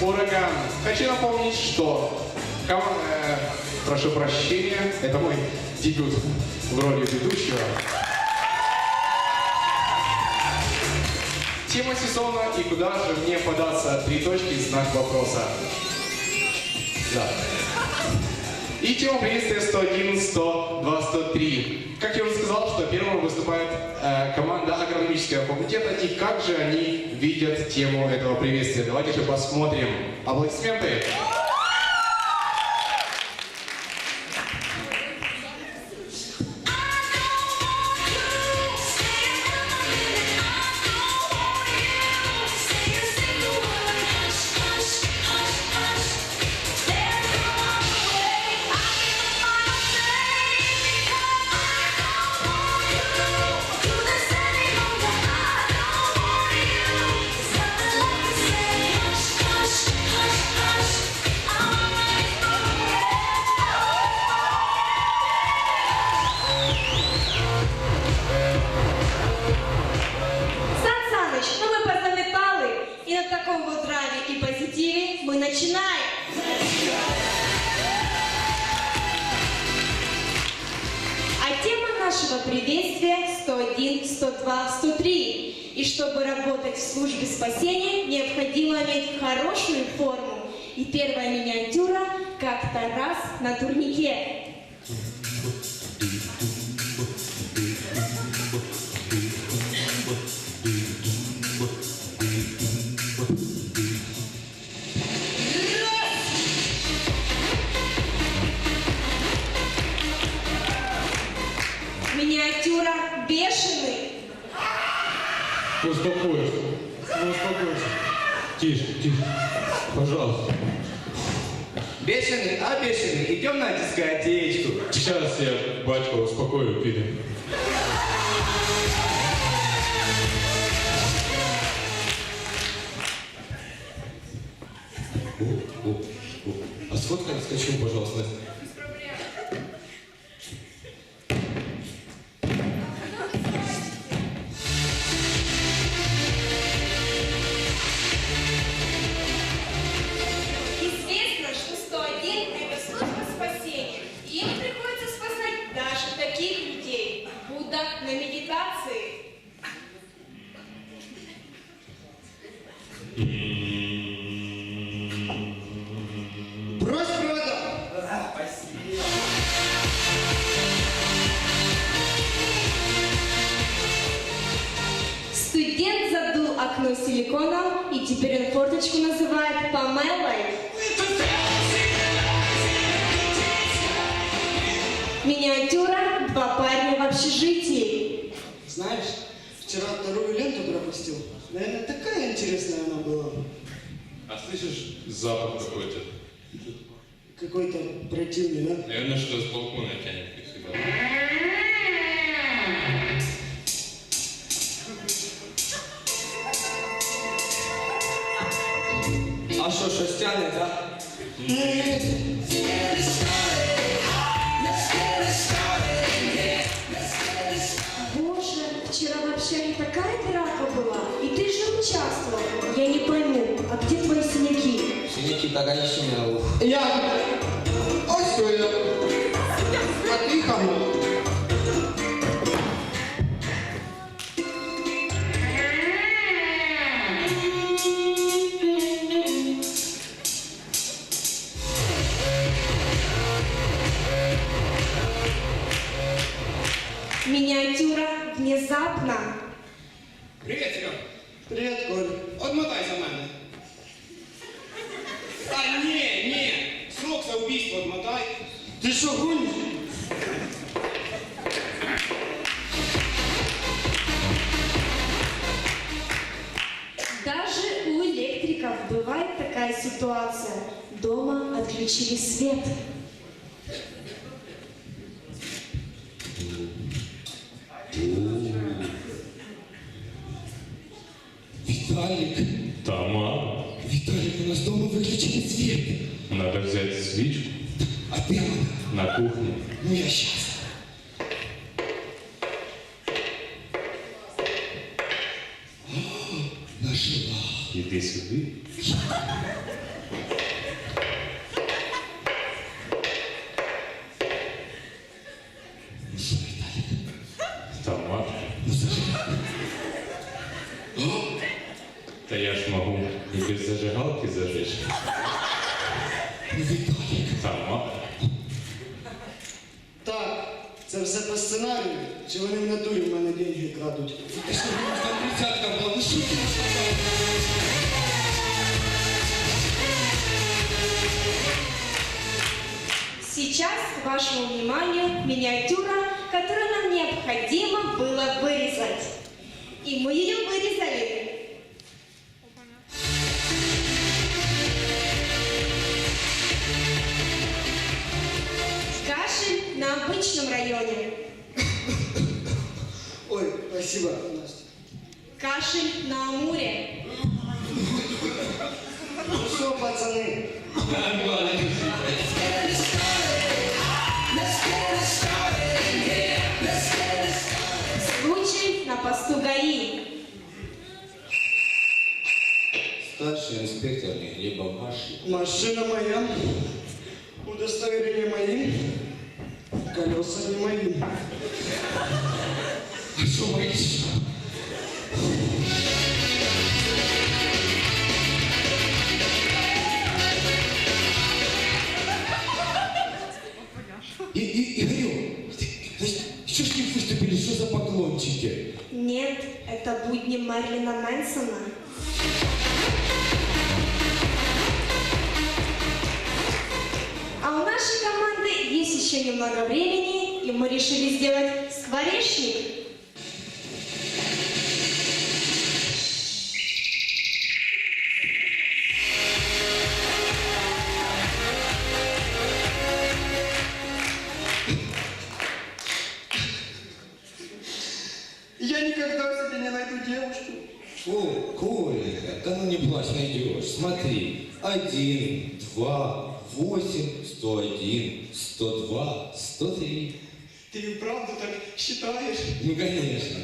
Ураган. Хочу напомнить, что ком- э, прошу прощения, это мой дебют в роли ведущего. Тема сезона и куда же мне податься? Три точки, знак вопроса. Да. И тема приветствия 101, 102, 103. Как я уже сказал, что первым выступает э, команда агрономического факультета. И как же они видят тему этого приветствия? Давайте же посмотрим. Аплодисменты. Сан позаметали, и на таком вот драйве и позитиве мы начинаем. А тема нашего приветствия 101, 102, 103. И чтобы работать в службе спасения, необходимо иметь хорошую форму. И первая миниатюра как-то раз на турнике. Успокойся. Ну, успокойся. Тише, тише. Пожалуйста. Бешеный, а бешеный, идем на дискотечку. Сейчас я батька успокою, о. А сфоткай скачу, пожалуйста. Студент задул окно силиконом, и теперь он форточку называет помелой. Миниатюра «Два парня в общежитии». Знаешь, вчера вторую ленту пропустил. Наверное, такая интересная она была. А слышишь запах какой-то? Какой-то противный, да? Наверное, что с балкона тянет, как всегда. А що, щось тягне, так? Боже, вчера вообще не такая драка была, и ты же участвовал. Я не пойму, а где твои синяки? Синяки так они синяли. Я! Ось що я! Ти що гониш? Даже у электриков бывает такая ситуация. Дома отключили свет. Віталік! Тома, Віталік, у нас дома виключили світ. надо взять свечку А де вона? на кухне. Ну, Не сейчас. Нашла. И ты сюда? Томат. Ну, Та я ж могу и без зажигалки зажечь. Ну, Виталик. Все по сценарію, чи вони в натурі в мене деньги крадуть? Ти що, у нас там тридцятка була, ну що ти сказав? Сейчас к вашему вниманию миниатюра, которую нам необходимо было вырезать. И мы ее вырезали. Спасибо, Настя. Кашель на Амуре. Ну що, пацани, Случай на посту ГАИ. Старший инспектор либо Маши. машина моя, удостоверение мои, колеса не мои. Игорек, ты- ты что ж не выступили, что за поклончики? Нет, это будни Марлина Мэнсона. А у нашей команды есть еще немного времени, и мы решили сделать Я никогда себе не найду девушку. О, Коля, да ну не плачь, найдешь. Смотри, один, два, восемь, сто один, сто два, сто три. Ты и правда так считаешь? Ну, конечно.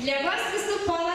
Для вас выступала